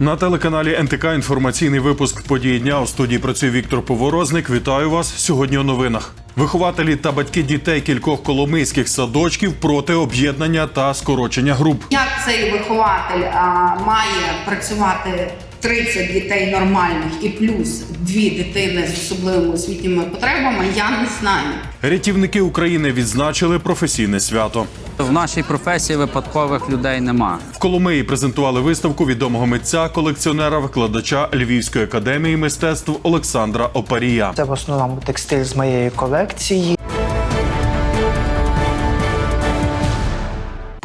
На телеканалі НТК інформаційний випуск події дня у студії працює Віктор Поворозник. Вітаю вас сьогодні у новинах. Вихователі та батьки дітей кількох коломийських садочків проти об'єднання та скорочення груп. Як цей вихователь а, має працювати 30 дітей нормальних і плюс дві дитини з особливими освітніми потребами, я не знаю. Рятівники України відзначили професійне свято. В нашій професії випадкових людей нема. В Коломиї презентували виставку відомого митця, колекціонера, викладача Львівської академії мистецтв Олександра Опарія. Це в основному текстиль з моєї колекції.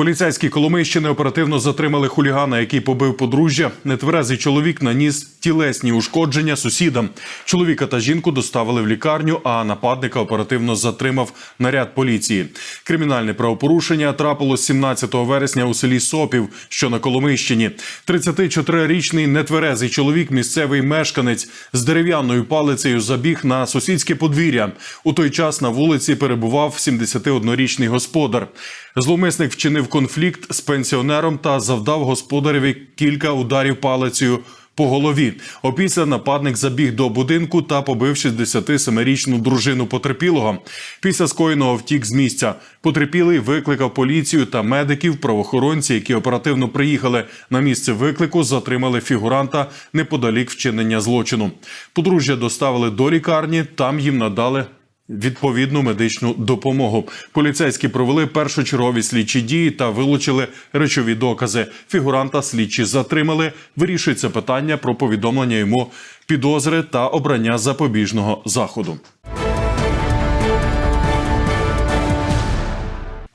Поліцейські Коломийщини оперативно затримали хулігана, який побив подружжя. Нетверезий чоловік наніс тілесні ушкодження сусідам. Чоловіка та жінку доставили в лікарню, а нападника оперативно затримав наряд поліції. Кримінальне правопорушення трапилось 17 вересня у селі Сопів, що на Коломийщині. 34-річний нетверезий чоловік, місцевий мешканець з дерев'яною палицею забіг на сусідське подвір'я. У той час на вулиці перебував 71-річний господар. Зловмисник вчинив конфлікт з пенсіонером та завдав господареві кілька ударів палицею по голові. Опісля нападник забіг до будинку та побив 67-річну дружину потерпілого. Після скоєного втік з місця. Потерпілий викликав поліцію та медиків. Правоохоронці, які оперативно приїхали на місце виклику, затримали фігуранта неподалік вчинення злочину. Подружжя доставили до лікарні. Там їм надали відповідну медичну допомогу. Поліцейські провели першочергові слідчі дії та вилучили речові докази. Фігуранта слідчі затримали. Вирішується питання про повідомлення йому підозри та обрання запобіжного заходу.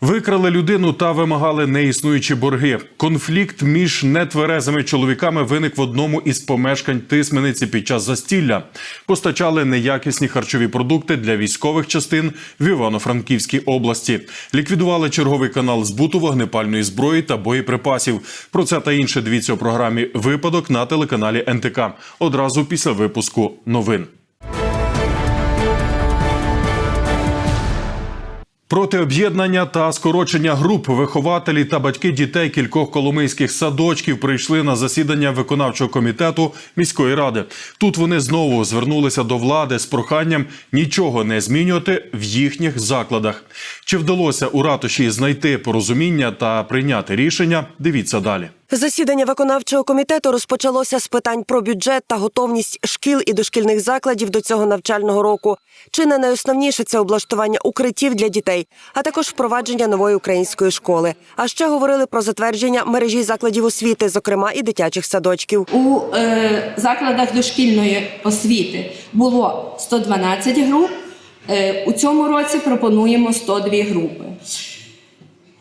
Викрали людину та вимагали неіснуючі борги. Конфлікт між нетверезими чоловіками виник в одному із помешкань тисмениці під час застілля. Постачали неякісні харчові продукти для військових частин в Івано-Франківській області. Ліквідували черговий канал збуту вогнепальної зброї та боєприпасів. Про це та інше дивіться у програмі Випадок на телеканалі НТК. Одразу після випуску новин. Проти об'єднання та скорочення груп вихователі та батьки дітей кількох коломийських садочків прийшли на засідання виконавчого комітету міської ради. Тут вони знову звернулися до влади з проханням нічого не змінювати в їхніх закладах. Чи вдалося у ратуші знайти порозуміння та прийняти рішення? Дивіться далі. Засідання виконавчого комітету розпочалося з питань про бюджет та готовність шкіл і дошкільних закладів до цього навчального року. Чи не найосновніше це облаштування укриттів для дітей, а також впровадження нової української школи. А ще говорили про затвердження мережі закладів освіти, зокрема і дитячих садочків. У е, закладах дошкільної освіти було 112 груп. Е, у цьому році пропонуємо 102 групи.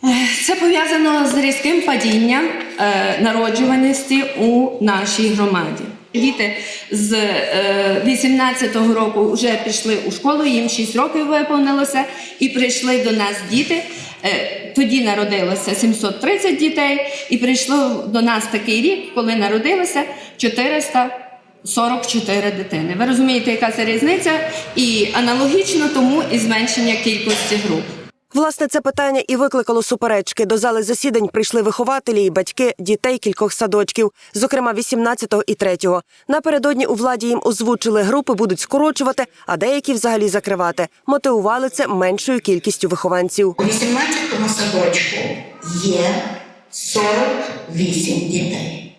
Е, Це пов'язано з різким падінням е, народжуваності у нашій громаді. Діти з е, 18-го року вже пішли у школу, їм 6 років виповнилося, і прийшли до нас діти. Е, Тоді народилося 730 дітей, і прийшло до нас такий рік, коли народилося 444 дитини. Ви розумієте, яка це різниця? І аналогічно тому і зменшення кількості груп. Власне, це питання і викликало суперечки. До зали засідань прийшли вихователі і батьки дітей кількох садочків, зокрема 18-го і 3-го. Напередодні у владі їм озвучили групи будуть скорочувати, а деякі взагалі закривати. Мотивували це меншою кількістю вихованців. У 18-му садочку є 48 дітей.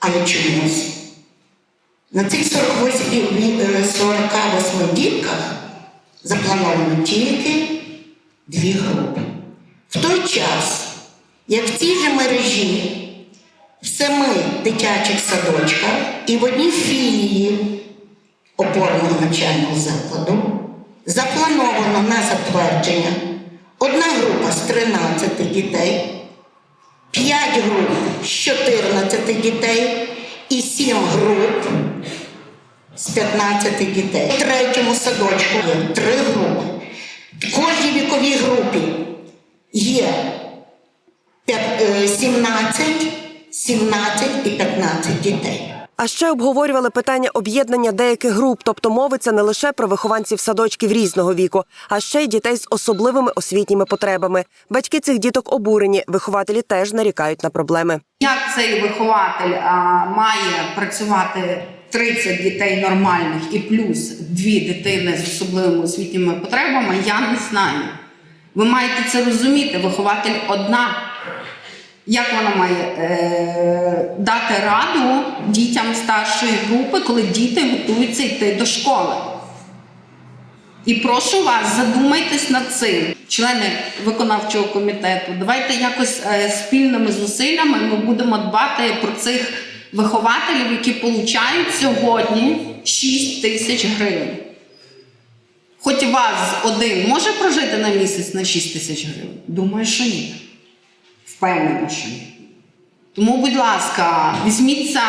Але чомусь на цих 48, е, 48 дітках заплановано тільки дві групи. В той час, як в цій же мережі в семи дитячих садочках і в одній філії опорного навчального закладу заплановано на затвердження одна група з 13 дітей, 5 груп з 14 дітей і 7 груп з 15 дітей. В третьому садочку є 3 групи. В кожній віковій групі є п'ят- е, 17, 17 і 15 дітей. А ще обговорювали питання об'єднання деяких груп, тобто мовиться не лише про вихованців садочків різного віку, а ще й дітей з особливими освітніми потребами. Батьки цих діток обурені, вихователі теж нарікають на проблеми. Як цей вихователь а, має працювати 30 дітей нормальних і плюс дві дитини з особливими освітніми потребами, я не знаю. Ви маєте це розуміти. Вихователь одна. Як вона має е, дати раду дітям старшої групи, коли діти готуються йти до школи? І прошу вас, задумайтесь над цим, члени виконавчого комітету. Давайте якось е, спільними зусиллями ми будемо дбати про цих вихователів, які получають сьогодні 6 тисяч гривень. Хоч вас один може прожити на місяць на 6 тисяч гривень? Думаю, що ні. Впевнена, що ні. Тому, будь ласка, візьміться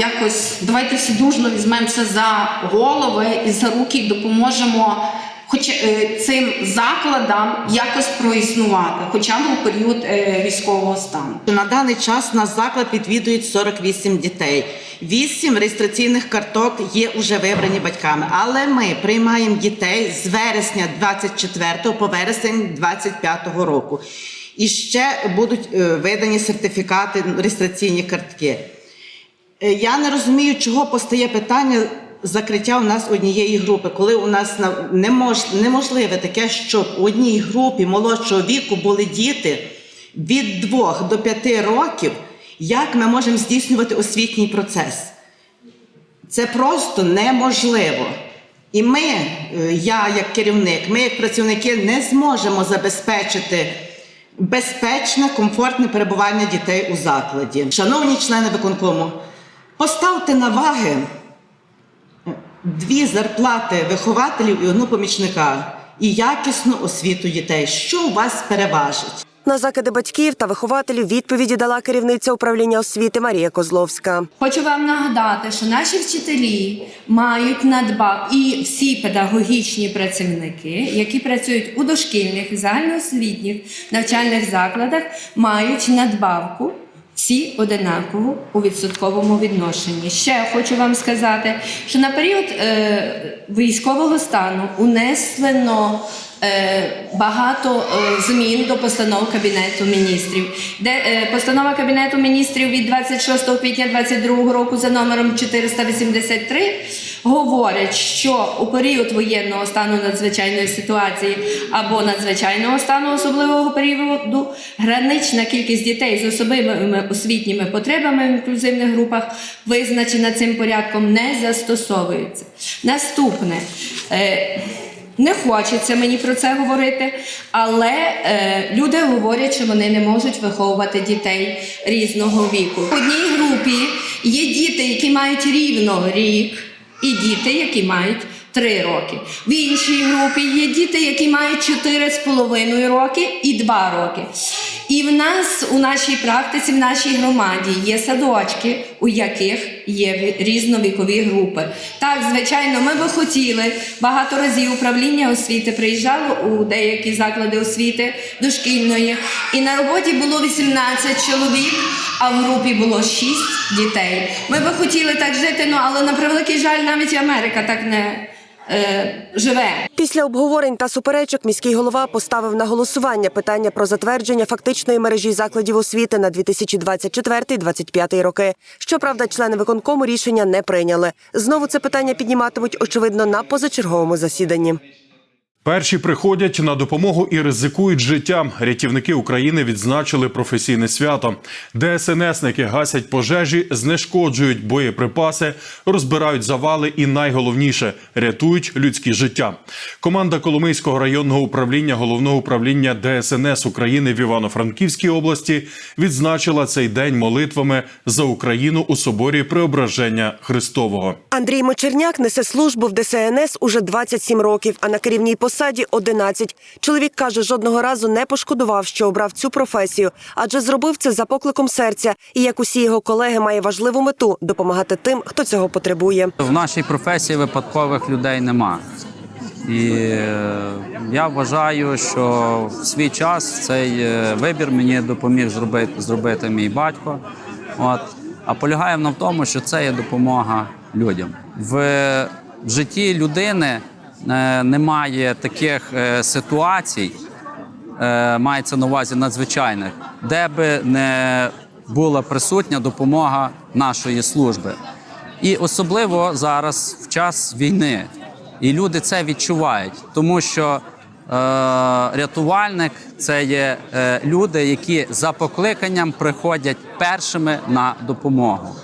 якось, давайте всі дружно візьмемося за голови і за руки і допоможемо хоч е, цим закладам якось проіснувати, хоча б у період е, військового стану. На даний час наш заклад відвідують 48 дітей. 8 реєстраційних карток є вже вибрані батьками. Але ми приймаємо дітей з вересня 24 по вересень 25 року. І ще будуть е, видані сертифікати, реєстраційні картки. Я не розумію, чого постає питання закриття у нас однієї групи, коли у нас на- немож, неможливе таке, щоб у одній групі молодшого віку були діти від 2 до 5 років, як ми можемо здійснювати освітній процес? Це просто неможливо. І ми, е, я як керівник, ми як працівники не зможемо забезпечити безпечне, комфортне перебування дітей у закладі. Шановні члени виконкому, поставте на ваги дві зарплати вихователів і одну помічника і якісну освіту дітей. Що у вас переважить? На закиди батьків та вихователів відповіді дала керівниця управління освіти Марія Козловська. Хочу вам нагадати, що наші вчителі мають надбав і всі педагогічні працівники, які працюють у дошкільних і загальноосвітніх навчальних закладах, мають надбавку. Всі одинаково у відсотковому відношенні. Ще хочу вам сказати, що на період е, військового стану унесено багато е, змін до постанов Кабінету міністрів. Де е, постанова Кабінету міністрів від 26 квітня 2022 року за номером 483 говорить, що у період воєнного стану надзвичайної ситуації або надзвичайного стану особливого періоду гранична кількість дітей з особливими освітніми потребами в інклюзивних групах визначена цим порядком не застосовується. Наступне. Не хочеться мені про це говорити, але е, люди говорять, що вони не можуть виховувати дітей різного віку. В одній групі є діти, які мають рівно рік, і діти, які мають 3 роки. В іншій групі є діти, які мають 4,5 роки і 2 роки. І в нас у нашій практиці, в нашій громаді є садочки, у яких є ві- різновікові групи. Так, звичайно, ми би хотіли багато разів управління освіти приїжджало у деякі заклади освіти дошкільної, і на роботі було 18 чоловік, а в групі було 6 дітей. Ми би хотіли так жити, ну але на превеликий жаль, навіть Америка так не е, живе. Після обговорень та суперечок міський голова поставив на голосування питання про затвердження фактичної мережі закладів освіти на 2024-2025 роки. Щоправда, члени виконкому рішення не прийняли. Знову це питання підніматимуть очевидно на позачерговому засіданні. Перші приходять на допомогу і ризикують життям. Рятівники України відзначили професійне свято. ДСНСники гасять пожежі, знешкоджують боєприпаси, розбирають завали і найголовніше рятують людські життя. Команда Коломийського районного управління головного управління ДСНС України в Івано-Франківській області відзначила цей день молитвами за Україну у соборі Преображення Христового. Андрій Мочерняк несе службу в ДСНС уже 27 років, а на керівній посаді 11. Чоловік каже, жодного разу не пошкодував, що обрав цю професію, адже зробив це за покликом серця. І як усі його колеги, має важливу мету допомагати тим, хто цього потребує. В нашій професії випадкових людей нема. І е, я вважаю, що в свій час цей е, вибір мені допоміг зробити, зробити мій батько. От. а полягає вона в тому, що це є допомога людям. В житті людини немає таких е, ситуацій, е, мається на увазі надзвичайних, де би не була присутня допомога нашої служби. І особливо зараз в час війни. І люди це відчувають, тому що е, рятувальник це є е, люди, які за покликанням приходять першими на допомогу.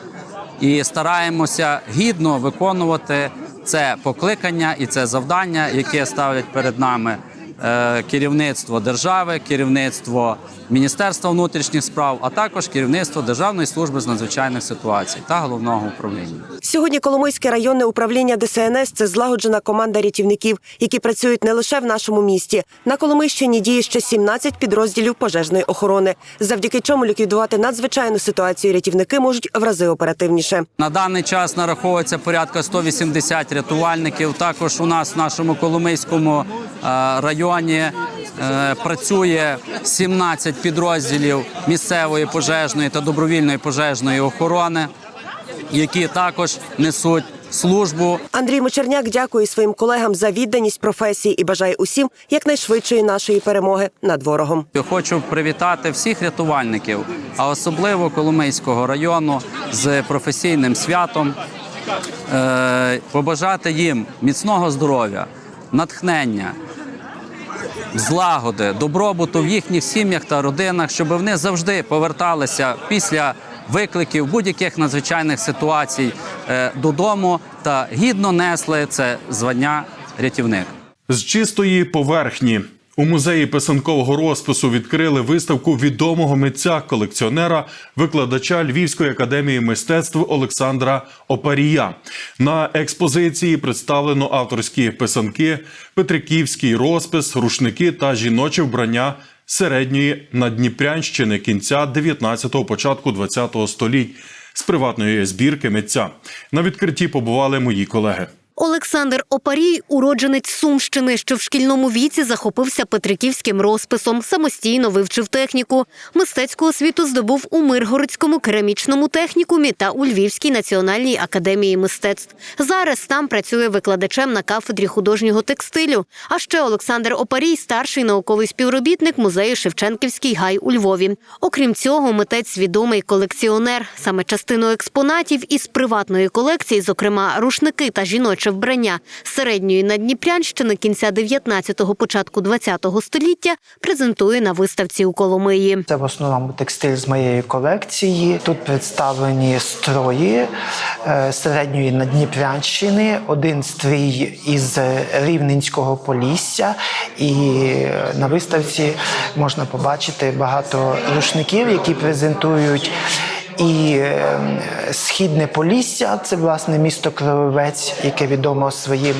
І стараємося гідно виконувати це покликання і це завдання, яке ставлять перед нами е, керівництво держави, керівництво Міністерства внутрішніх справ, а також керівництво Державної служби з надзвичайних ситуацій та головного управління. Сьогодні Коломийське районне управління ДСНС це злагоджена команда рятівників, які працюють не лише в нашому місті. На Коломийщині діє ще 17 підрозділів пожежної охорони, завдяки чому ліквідувати надзвичайну ситуацію рятівники можуть в рази оперативніше. На даний час нараховується порядка 180 рятувальників. Також у нас в нашому Коломийському е, районі працює 17 підрозділів місцевої пожежної та добровільної пожежної охорони, які також несуть службу Андрій Мочерняк дякує своїм колегам за відданість професії і бажає усім якнайшвидшої нашої перемоги над ворогом. Я Хочу привітати всіх рятувальників, а особливо Коломийського району з професійним святом, е, побажати їм міцного здоров'я, натхнення, злагоди, добробуту в їхніх сім'ях та родинах, щоб вони завжди поверталися після викликів будь-яких надзвичайних ситуацій е, додому та гідно несли це звання рятівник. З чистої поверхні у музеї писанкового розпису відкрили виставку відомого митця, колекціонера, викладача Львівської академії мистецтв Олександра Опарія. На експозиції представлено авторські писанки, петриківський розпис, рушники та жіноче вбрання середньої Надніпрянщини кінця 19-го, початку 20-го століть з приватної збірки митця. На відкритті побували мої колеги. Олександр Опарій, уродженець Сумщини, що в шкільному віці захопився петриківським розписом, самостійно вивчив техніку. Мистецьку освіту здобув у Миргородському керамічному технікумі та у Львівській національній академії мистецтв. Зараз там працює викладачем на кафедрі художнього текстилю. А ще Олександр Опарій, старший науковий співробітник музею Шевченківський гай у Львові. Окрім цього, митець відомий колекціонер. Саме частину експонатів із приватної колекції, зокрема рушники та жіноче вбрання середньої Надніпрянщини кінця 19-го, початку 20-го століття, презентує на виставці у Коломиї. Це в основному текстиль з моєї колекції. Тут представлені строї е, середньої Надніпрянщини, один стрій із Рівненського Полісся. І е, на виставці можна побачити багато рушників, які презентують. І е, східне Полісся це власне місто Кривовець, яке відомо своїм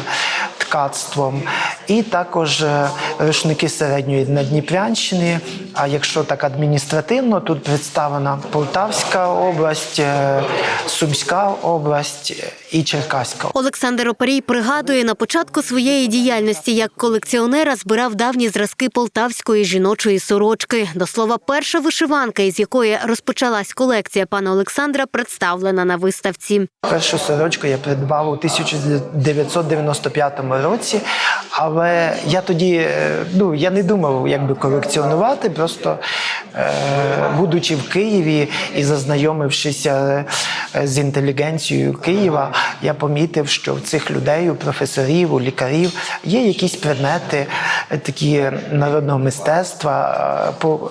ткацтвом, і також е, рушники середньої Надніпрянщини. А якщо так адміністративно, тут представлена Полтавська область, е, Сумська область е, і Черкаська Олександр Опарій пригадує, на початку своєї діяльності як колекціонера збирав давні зразки полтавської жіночої сорочки. До слова, перша вишиванка, із якої розпочалась колекція пана Олександра, представлена на виставці. Першу сорочку я придбав у 1995 році, але я тоді е, ну, я не думав якби колекціонувати, просто е, будучи в Києві і зазнайомившися е, з інтелігенцією Києва, я помітив, що в цих людей, у професорів, у лікарів є якісь предмети е, такі народного мистецтва, по,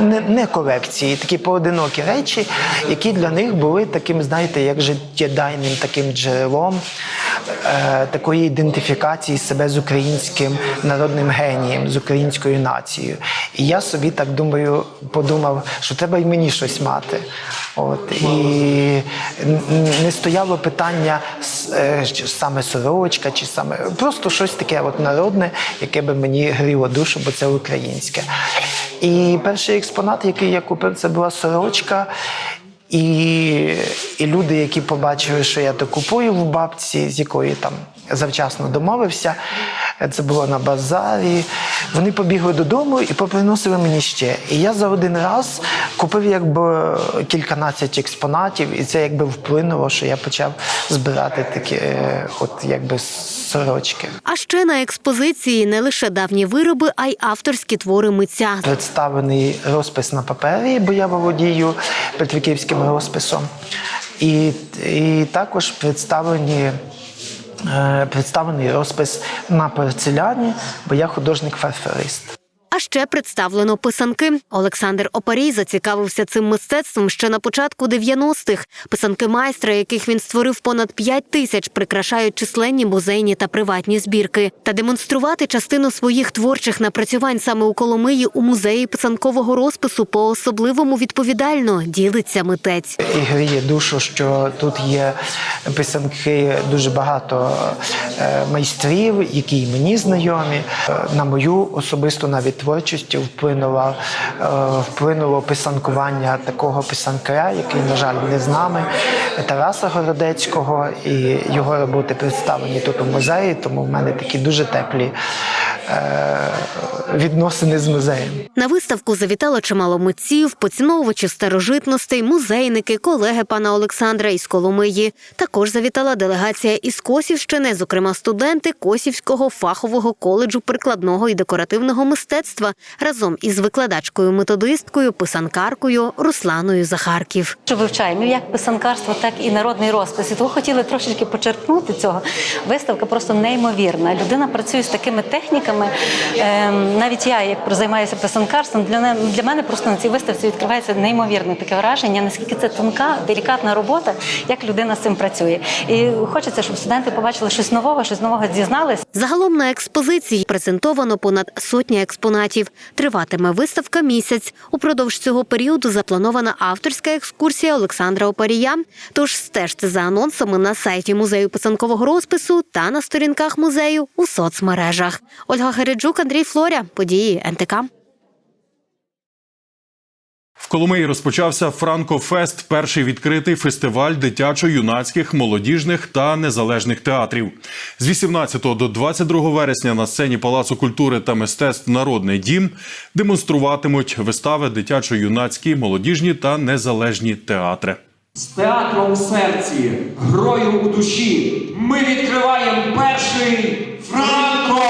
не, не колекції, такі поодинокі речі, які для них були таким, знаєте, як життєдайним таким джерелом такої ідентифікації себе з українським народним генієм, з українською нацією. І я собі так думаю, подумав, що треба й мені щось мати. От і не стояло питання е, саме сорочка, чи саме просто щось таке от народне, яке би мені гріло душу, бо це українське. І перший експонат, який я купив, це була сорочка. І, і люди, які побачили, що я то купую в бабці, з якої там завчасно домовився, це було на базарі. Вони побігли додому і поприносили мені ще. І я за один раз купив якби кільканадцять експонатів, і це якби вплинуло, що я почав збирати такі е, от якби сорочки. А ще на експозиції не лише давні вироби, а й авторські твори митця. Представлений розпис на папері, бо я володію петриківським розписом. І, і також представлені. е, Представлений розпис на порцеляні, бо я художник-фарфорист. А ще представлено писанки. Олександр Опарій зацікавився цим мистецтвом ще на початку 90-х. Писанки майстра, яких він створив понад 5 тисяч, прикрашають численні музейні та приватні збірки. Та демонструвати частину своїх творчих напрацювань саме у Коломиї у музеї писанкового розпису по-особливому відповідально ділиться митець. І гріє душу, що тут є писанки дуже багато е, майстрів, які й мені знайомі. Е, На мою особисту навіть творчість вплинуло, е, вплинуло писанкування такого писанкаря, який, на жаль, не з нами, Тараса Городецького, і його роботи представлені тут у музеї, тому в мене такі дуже теплі е, відносини з музеєм. На виставку завітало чимало митців, поціновувачі старожитностей, музейники, колеги пана Олександра із Коломиї. Також завітала делегація із Косівщини, зокрема студенти Косівського фахового коледжу прикладного і декоративного мистецтва разом із викладачкою методисткою, писанкаркою Русланою Захарків. Що вивчаємо як писанкарство, так і народний розпис. І того хотіли трошечки почерпнути цього. Виставка просто неймовірна. Людина працює з такими техніками. Ем, навіть я, як займаюся писанкарством, для, не- для мене просто на цій виставці відкривається неймовірне таке враження, наскільки це тонка, делікатна робота, як людина з цим працює. І хочеться, щоб студенти побачили щось нового, щось нового дізнались. Загалом на експозиції презентовано понад сотня експонатів. Триватиме виставка місяць. Упродовж цього періоду запланована авторська екскурсія Олександра Опарія. Тож стежте за анонсами на сайті музею писанкового розпису та на сторінках музею у соцмережах. Ольга Гереджук, Андрій Флоря. Події НТК. В Коломиї розпочався Франкофест, перший відкритий фестиваль дитячо-юнацьких, молодіжних та незалежних театрів. З 18 до 22 вересня на сцені Палацу культури та мистецтв Народний дім демонструватимуть вистави дитячо-юнацькі, молодіжні та незалежні театри. З театром у серці, грою у душі ми відкриваємо перший Франко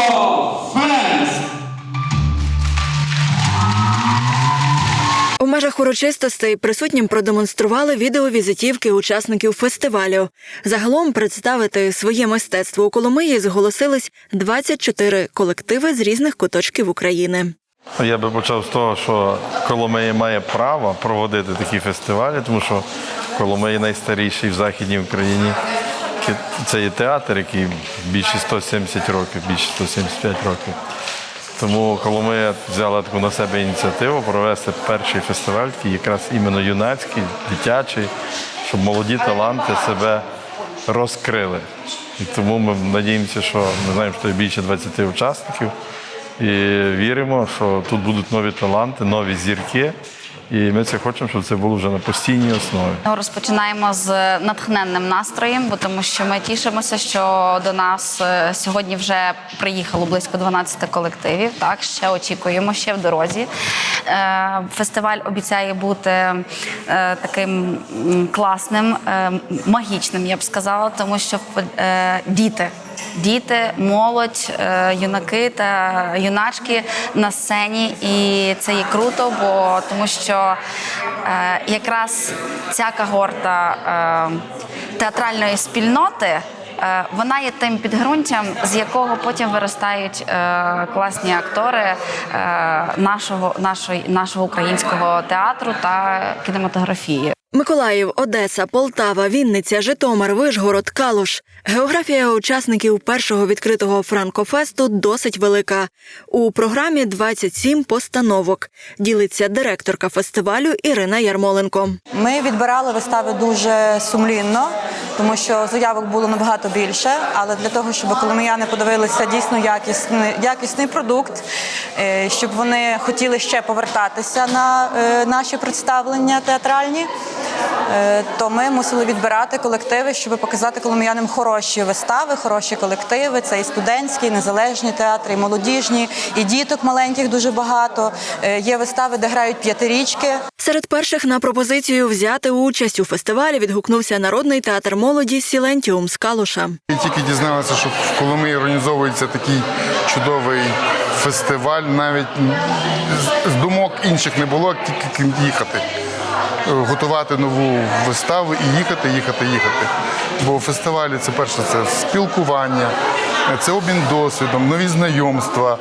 межах урочистостей присутнім продемонстрували відеовізитівки учасників фестивалю. Загалом представити своє мистецтво у Коломиї зголосились 24 колективи з різних куточків України. Я би почав з того, що Коломия має право проводити такі фестивалі, тому що Коломия найстаріший в Західній Україні. Це є театр, який більше 170 років, більше 175 років. Тому Коломия взяла таку на себе ініціативу провести перший фестиваль, якраз іменно юнацький, дитячий, щоб молоді таланти себе розкрили. І тому ми надіємося, що ми знаємо, що є більше 20 учасників. І віримо, що тут будуть нові таланти, нові зірки. І ми це хочемо, щоб це було вже на постійній основі. Розпочинаємо з натхненним настроєм, бо тому що ми тішимося, що до нас е, сьогодні вже приїхало близько 12 колективів. Так, ще очікуємо, ще в дорозі. Е, Фестиваль обіцяє бути е, таким класним, магічним, я б сказала, тому що діти. Діти, молодь, е, юнаки та юначки на сцені, і це є круто, бо тому що е, якраз ця когорта е, театральної спільноти. Вона є тим підґрунтям, з якого потім виростають е, класні актори е, нашого, нашої, нашого українського театру та кінематографії. Миколаїв, Одеса, Полтава, Вінниця, Житомир, Вишгород, Калуш. Географія учасників першого відкритого франкофесту досить велика. У програмі 27 постановок. Ділиться директорка фестивалю Ірина Ярмоленко. Ми відбирали вистави дуже сумлінно, тому що заявок було набагато більше. Але для того, щоб коломияни подивилися дійсно якісний, якісний продукт, е, щоб вони хотіли ще повертатися на е, наші представлення театральні. Е, То ми мусили відбирати колективи, щоб показати коломиянам хороші вистави, хороші колективи. Це і студентські, і незалежні театри, і молодіжні, і діток маленьких дуже багато. Е, Є вистави, де грають п'ятирічки. Серед перших на пропозицію взяти участь у фестивалі відгукнувся народний театр молоді Сілентіум з Калуша. Я тільки дізналася, що в Коломиї організовується такий чудовий фестиваль. Навіть з- з думок інших не було, тільки їхати. Готувати нову виставу і їхати, їхати, їхати. Бо фестивалі це перше це спілкування, це обмін досвідом, нові знайомства,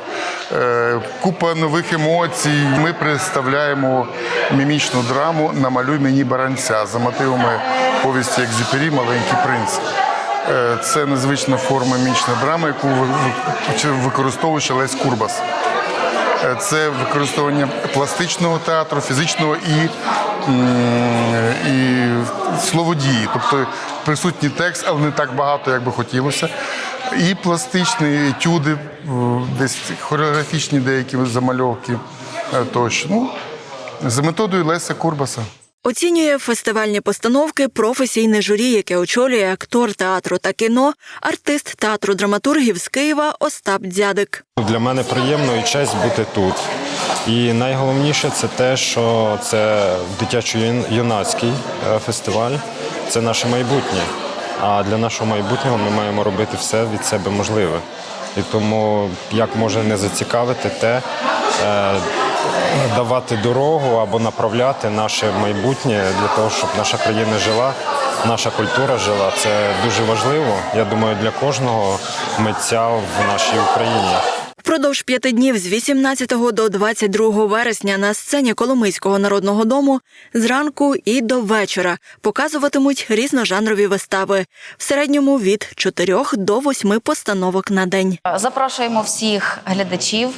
е, купа нових емоцій. Ми представляємо мімічну драму Намалюй мені баранця за мотивами повісті Екзюпері Маленький принц. Е, Це незвична форма мімічної драми, яку ви- ви- використовує Лесь Курбас. Е, Це використовування пластичного театру, фізичного і, і словодії. Тобто присутній текст, але не так багато, як би хотілося. І пластичні етюди, десь хореографічні деякі замальовки е, тощо. Ну, за методою Леся Курбаса. Оцінює фестивальні постановки професійне журі, яке очолює актор театру та кіно, артист театру драматургів з Києва Остап Дзядик. Для мене приємно і честь бути тут. І найголовніше це те, що це дитячо-юнацький е, фестиваль, це наше майбутнє. А для нашого майбутнього ми маємо робити все від себе можливе. І тому як може не зацікавити те, е, давати дорогу або направляти наше майбутнє для того, щоб наша країна жила, наша культура жила. Це дуже важливо. Я думаю, для кожного митця в нашій Україні. Впродовж п'яти днів з 18 до 22 вересня на сцені Коломийського народного дому зранку і до вечора показуватимуть різножанрові вистави в середньому від 4 до 8 постановок на день. Запрошуємо всіх глядачів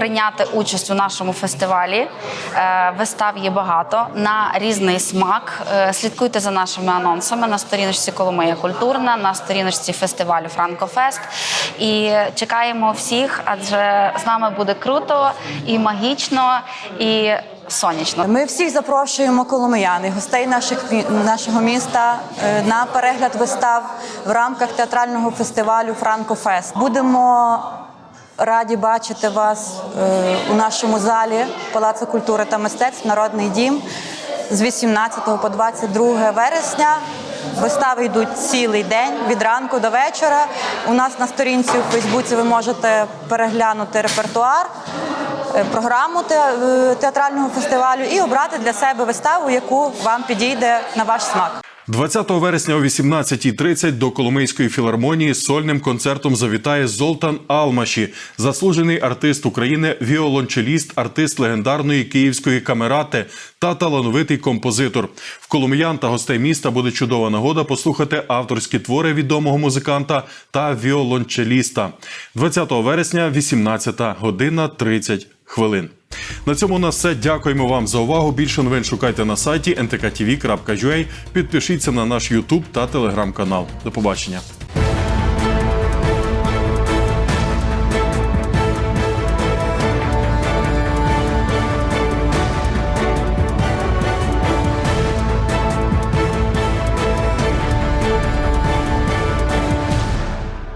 прийняти участь у нашому фестивалі. Е, Вистав є багато на різний смак. Е, Слідкуйте за нашими анонсами на сторіночці Коломия Культурна, на сторіночці фестивалю Франкофест. І чекаємо всіх, адже з нами буде круто і магічно, і сонячно. Ми всіх запрошуємо коломиян гостей наших нашого міста е, на перегляд вистав в рамках театрального фестивалю Франкофест. Будемо раді бачити вас е, у нашому залі Палацу культури та мистецтв Народний дім з 18 по 22 вересня. Вистави йдуть цілий день від ранку до вечора. У нас на сторінці у Фейсбуці ви можете переглянути репертуар, е, програму е, театрального фестивалю і обрати для себе виставу, яку вам підійде на ваш смак. 20 вересня о 18.30 до Коломийської філармонії сольним концертом завітає Золтан Алмаші, заслужений артист України, віолончеліст, артист легендарної київської камерати та талановитий композитор. В коломиян та гостей міста буде чудова нагода послухати авторські твори відомого музиканта та віолончеліста. 20 вересня, 18 година 30 хвилин. На цьому у нас все. Дякуємо вам за увагу. Більше новин шукайте на сайті ntktv.ua. Підпишіться на наш YouTube та телеграм-канал. До побачення.